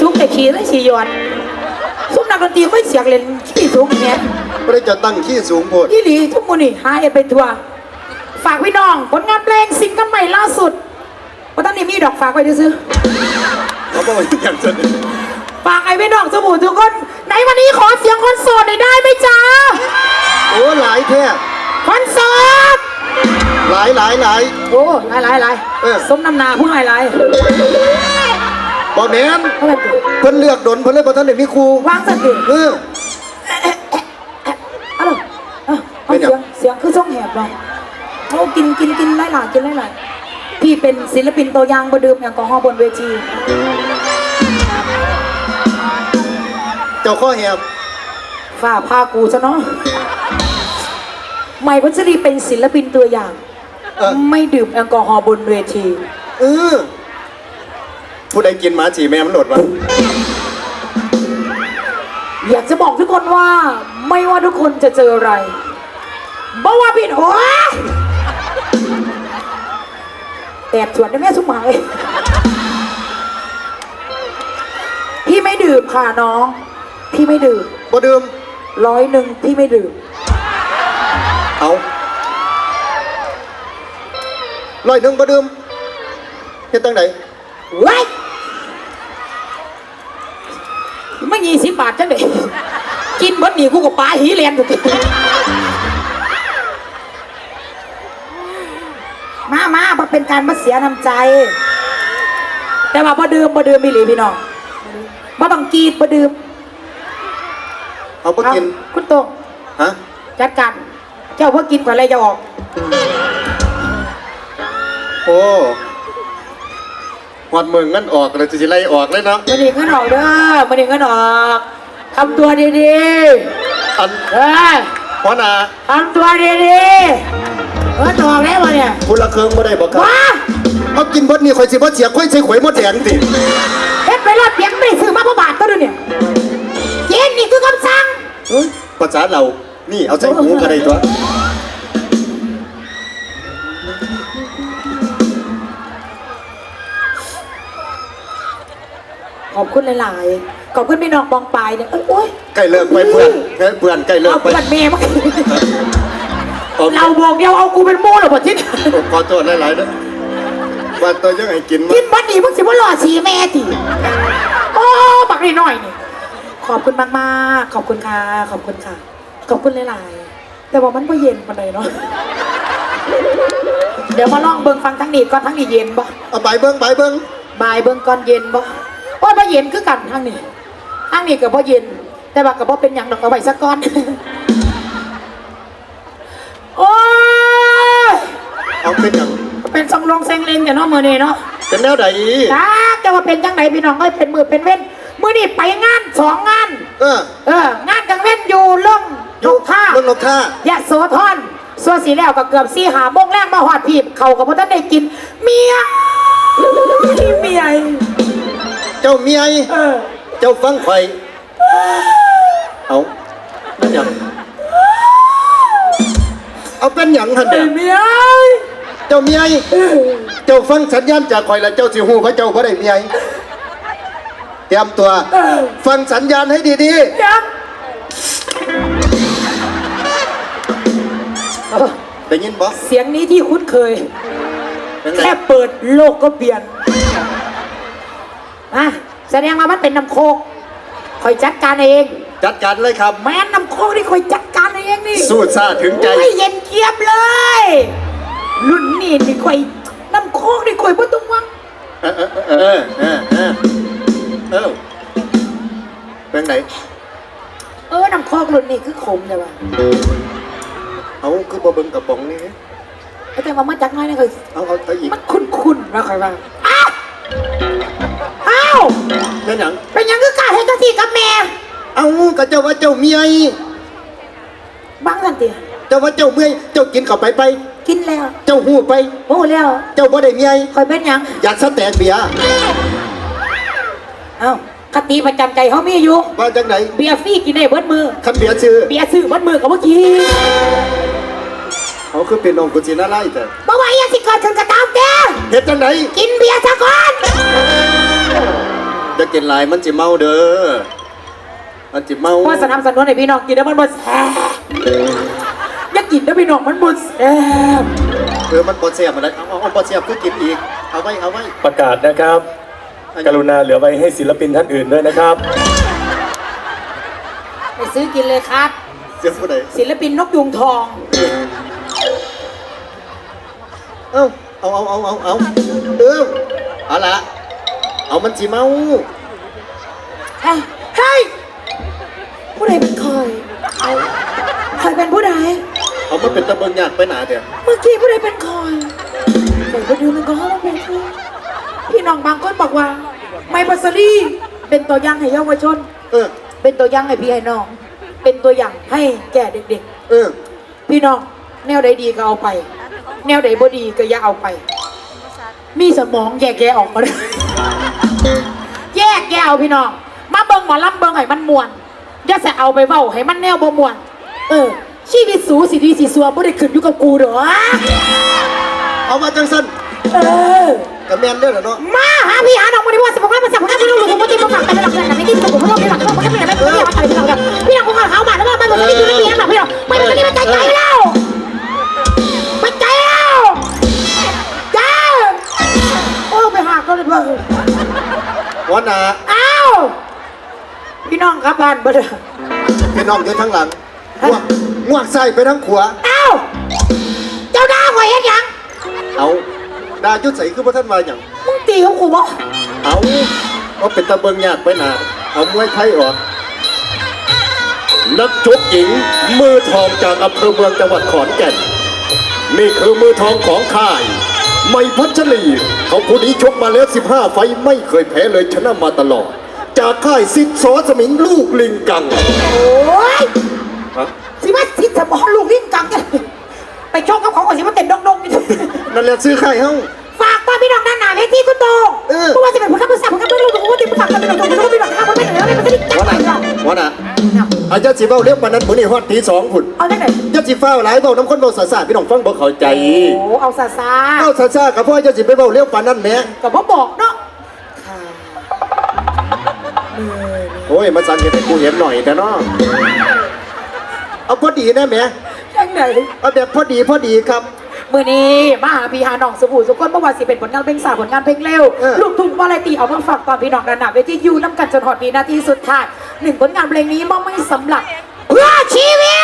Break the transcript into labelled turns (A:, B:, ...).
A: สูงแต่ขี่และขี่หยอดซุ้มนักดนตรีค่อยเสียกเล่นขี่สูงเนี่ย
B: ไม่ได้จะตั้งขี้สูงโพด
A: ยี่หลีทุกคนนี่หาเอ็ดไปทัวร์ฝากพี่น้อง ผลงานเพลงซิงเกิลใหม่ล่าสุดว่าตอนนี้มีดอกฝากไว้ด้วยซื้อ
B: เขาบอกว่าอย่างสนอ
A: ฝากไอ้พี่น้องสบู่ทุกคนในวันนี้ขอเสียงคอนโสดหน่อยได้ไหมจ๊ะ
B: โอ้หลายแท้
A: คอนโสด
B: หลายหลายหลาย
A: โอ้หลายหลายหลายสมน้ำหนาผู้หลายหลาย
B: บอแมน
A: เท่าไหร่ตัว
B: เพิ่นเลือกดนเพิ่นเลยบ่ทันได้มีครู
A: วางสักที
B: เออ
A: เอาเลยเอาเอา
B: เป็นหยั
A: เสีย
B: ง
A: ง เสียงคือส่งแหบเนาะเอากินกินกินไล่หลายกินไล่หลายพี่เป็นศิลปินตัวอย่างบดื่มแอลกอฮอล์บนเวที
B: เจ้าข้อแหบ
A: ฝ่าพากูซะเนาะใหม่พัชรีเป็นศิลปินตัวอย่าง
B: เออ
A: ไม่ดื่มแอลกอฮอล์บนเวที
B: เออ ผู้ใดกินหมาฉี่แม่มันโหลดวะ
A: อยากจะบอกทุกคนว่า ไม่ว่าทุกคนจะเจออะไรบอกว่าผิดหัวแตกสวนได้แม่สุหมายพี่ไม่ดื่มค่ะน้อง พี่ไม่ดื่ม
B: บ่ดื่ม
A: ร้อยหนึ่งพี่ไม่ดื่ม
B: เอาร้อยหนึ่งบ่ดื่มเฮ็ดตั้งไหน
A: ไว้ ไม่ยี่สิบบาทจังเลยกินเบิดหนีกูกับปลาหีเรียนถูกมามามาเป็นการมาเสียน้ำใจ แต่ว่าบ่ดื่มบ่ดื่มไม่หลีพี่น้องบ่ต้องกรีดบ่ดื่ม
B: เอาบ่กิน
A: เอาคุณโตง
B: ฮะ
A: จัดการเจ้าเพื่อกินก่อนอะไรจะออก
B: โอ้ หอดมึงงั้นออกเลยจะสิไล่ออกเลยเนาะ
A: มาดีเงินออกเด้อมาดีเงินออกทำตัวดี
B: อัน
A: ๆเออ
B: หัวหน้า
A: ทำตัวดีๆเออตอกแล้ววะเนี่ย
B: ผู้ละเครื่องบ่ได้บ่ครับ
A: ว้า
B: เอากินเบิดนี่ข่อยสิบ่เสียข่อยใส่ข่อยหมดแดงติ
A: เฮ็ดไปรอดเปียงไม่ได้ซื้อมาเพราะบาทตัวเดียวเนี่ยเย็นนี่คือคำสั่ง
B: เฮ้ยภาษาเรานี่เอาใส่หูก็ได้ตัว
A: ขอบคุณหลายๆ ขอบคุณพี่น้องบองปลายเนี่ยเอ้ยโอ๊ย
B: ใกล้เลิกไปเพื่อนเฮ้ยเพื่อนใกล้เลิก
A: เอา
B: ไป
A: เพื่อนเมย์มา
B: เอา
A: เราบอกเดียวเอากูเป็นโม่หรอบ่ทิศ
B: ขอโทษหลายๆนะว่าตัวยังไงกินมั้
A: ทิ
B: ย
A: ศบัดนี้มึงสิว่าหล่อสีแม่ติโอ้บักนิดหน่อยนี่ขอบคุณมากๆ ขอบคุณค่ะ ขอบคุณค่ะ ขอบคุณหลายๆ แต่ว่ามันก็เย็นปานใดเนาะ เดี๋ยวมาลองเบิ่งฟังทั้งนี้ก่อนทั้งนี้เย็นบ่
B: เอาไปเบิ้งไปเบิ้ง
A: บายเบิ่งก่อนเย็นบ่ โอ้ยบ่เย็นคือกันทั้งนี้ทั้งนี้ก็บ่เย็น แต่ว่าก็บ่เป็นหยังดอกเอาไว้ซะก่อน โอ้ย
B: เอาเป็นอย่าง
A: เป็นสองลงเซงเลงอย่าเนาะมื้อนี้เนาะ
B: เป็นแนวใด
A: จ้าจะว่าเป็นจังไดพี่น้องเอ้ยเป็นมือเป็นเว้นมื้อนี้ไปงานสองงาน
B: เออ
A: เอองานกลางเว้นอยู่ล่อง
B: อยู่
A: ลงท่า
B: เรื่องลงท่ายะ
A: โสธรส่วนสีแล้วก็เกือบสี่หาโมงแรกมาหอดพีบเขากับพ่ท่านได้กิน เมียเมีย
B: เจ้าเมีย
A: เออ
B: เจ้าฟังข่อย เอาเป็นอย่างเอาเป็นอย่างหัน
A: ไอ้
B: เนี่ย
A: เมีย
B: เจ้าเมียเจ้าฟังสัญญาณจากข่อยแล้วเจ้าสิฮู้เขาเจ้าบ่ได้เมียเตรียมตัว
A: เออ
B: ฟังสัญญาณให้ดี
A: ยังเออ
B: ๆได้ยินบ่
A: เสียงนี้ที่คุ้นเคย
B: เป็นไง
A: แค่เปิดโลกก็เปลี่ยน อะแสดงว่ามันเป็นน้ำโคกคอยจัดการเอง
B: จัดการเลยครับ
A: แม่นน้ำโคกนี่คอยจัดการเองนี่
B: สู้ซ่าถึงใจ
A: โอ้ยเย็นเกียบเลย รุ่นนี้นี่คอยน้ำโคกนี่คอยบ่ต้องหวัง
B: เออเออเออเออเออเออเป็นไง
A: เออน้ำโคกรุ่นนี้คือขมเลยว่ะ
B: เอาคือบ่เบิ่งกระป๋องนี่
A: แต่ว่ามาจากน้อยนี่คอย
B: เอาเอาเอาอีก
A: มันคุ้นๆนะคอยว่าอ้าวอ้าว
B: เป็นหยัง
A: เป็นหยังคือกล้าเฮ็ดจังซี่กับแม่
B: เอาก็เจ้าว่าเจ้าเมีย
A: บังสันติ
B: เจ้าว่าเจ้าเมื่อยเจ้ากินเข้าไปไป
A: กินแล้ว
B: เจ้าหู้ไป
A: โอ้แล้ว
B: เจ้าบ่ได้เมีย
A: คอยเป็นหยัง
B: อยากสแตกเบียร์
A: เอ้าคติประจำใจเขามีอยู่
B: ว่าจังไหน
A: เบียร์ฟรีกินได้เบิดมือ
B: คันเบียร์ซื้อ
A: เบียร์ซื้อเบิดมือกับเมื่อกี้
B: เขาคือเป็นองค์กุศินาไล่แต่
A: บ่ว่าอยังสิเกิดขึ้นก็ตามแต่
B: เฮ็ดจังไหน
A: กินเบียร์ซะก่อน
B: อย่ากินหลายมันสิเมาเด้อ มันสิเมา
A: ว่าสนับสนุนให้พี่น้องกินแล้วมันบ่แซ่บอย่ากินแล้วพี่น้องมันบ่แซ่บ
B: เออมันบ่เสียบอะไรเอาเอาเอาบ่เสียบคือกินอีก เอาไว้เอาไว้
C: ประกาศนะครับ กรุณาเหลือไว้ให้ศิลปินท่านอื่นด้วยนะครับ
A: ไปซื้อกินเลยครับ
B: เสียบผู้ใด
A: ศิลปินนกยุงทอง
B: เอ้าเอาเอาเอาเอาเอาเออเอาละ เอามันสิเมา
A: เฮ้ยเฮ้ยผู้ใดเป็นคอยเอาคอยเป็นผู้ใด
B: เอามันเป็นตะเบิงยากไปหนาเดี๋ยว
A: เมื่อกี้ผู้ใดเป็นคอยใส่ไปดูมันก็ห้องเป็นคือพี่น้องบางคนบอกว่า ไมบัสรี่เป็นตัวอย่างให้เยาวชน
B: เออ
A: เป็นตัวอย่างให้พี่ให้น้อง เป็นตัวอย่างให้แก่เด็ก
B: เออ
A: ๆ พี่น้อง แนวใดดีก็เอาไป แนวใดบ่ดีก็อย่าเอาไป มีสมองแยกแยะออกมาเลย แยกแยะเอาพี่น้อง มาเบิ่งหมอลำเบิ่งให้มันมวนอย่าจะเอาไปเว้าให้มันแนวบ่มวน เออ ชีวิตสูสิดีสิสัวบ่ได้ขึ้นอยู่กับกูเด้อ
B: เอามาจังสัน
A: เออ
B: กับแมนเด้อเหรอเนาะ
A: มาหาพี่หาน้องมาดิว่าสมองมันสับมันไม่รู้หรือผมไม่ได้มาฝากกันหรอกนะไม่ได้สมองมันไม่หลักมันไม่ได้ไม่ได้ไม่ได้พี่น้องพี่น้องคงเขามาแล้วมันมันไม่ได้อยู่ในเมียหรอกพี่น้องไม่ได้ไม่ได้ใจใจแล้
B: ว นหนา
A: อ้าว พี่น้องครับบ้านบ่เด้อ
B: พี่น้องอยู่ทั้งหลังงวกงวกใส่ไปทั้งขวา
A: อ้าวเจ้าด่าหอยยังยัง
B: เอาดายุดใส่คือพระท่านมาอย่าง
A: มึงตีเขาขู่บ่
B: เอาเอาเป็นตะเบิงยากไปหนาเอามวยไทยออกนักชกหญิงมือทองจากอำเภอเมืองจังหวัดขอนแก่น นี่คือมือทองของค่าย ไม่พัชรีเขาคนนี้ชกมาแล้ว 15 ไฟต์ไม่เคยแพ้เลยชนะมาตลอด จากค่ายสิทธิ์สอสมิงลูกลิงกัง
A: โอ้ย
B: ฮะ
A: สิว่าสิสมองลูกลิ้นกังกันไปชกกับเขาก่อนสิว่าเต้นดงๆนี่
B: นั่นแหละซื้อค่ายเฮ้า
A: ฝากตอน พี่น้องด้านหน้าเวทีคุณโต
B: เออ
A: ผู้ว่าจะเป็นผู้ขับผู้สั่งผู้ขับผู้รู้ผู้ว่าจะผู้สั่งกันเป็นผู้รู้พี่น้องข้าผู้เป็นเหนือเป็นผู้ที่จับ
B: วัน
A: ไป
B: น่ะ
A: เนาะ
B: วันน่ะอาจารย์สีเบ้าเรียกวันนั้นเหมือนในฮอดตีสองหุ่น
A: เอาได้ไหน
B: ยัดสีฟ้าหลายเบ้าน้ำข้นเบ้าสาสาพี่น้องฟังบ่เข้าใจ
A: โอ้เอาซาซา
B: เอ้าสาสากับพ่อยัดสีไปเบ้าเรียกวันนั้นแหม่
A: กับพ่อบอกเนาะ
B: โอ้ยมาสั่งเห็นให้กูเห็นหน่อยแต่เนาะเอาพอดีนะแหม่
A: ยังไง
B: เอาแบบพอดีพอดีครับ
A: มื่อนี้มาหาพี่หาน้องสบู่สุกคนเมื่อวานสิเป็นผลงานเพลงสาวผลงานเพลงเร็ว
B: เออ
A: ลูกทุ่งวาไรตีเอามาฝากตอนพี่น้องด้านหน้าเวทีอยูน้ำกันจนหอดมีนาทีสุดท้ายหนึ่งผลงานเพลงนี้มอบให้สำหรับ เพื่อชีวิต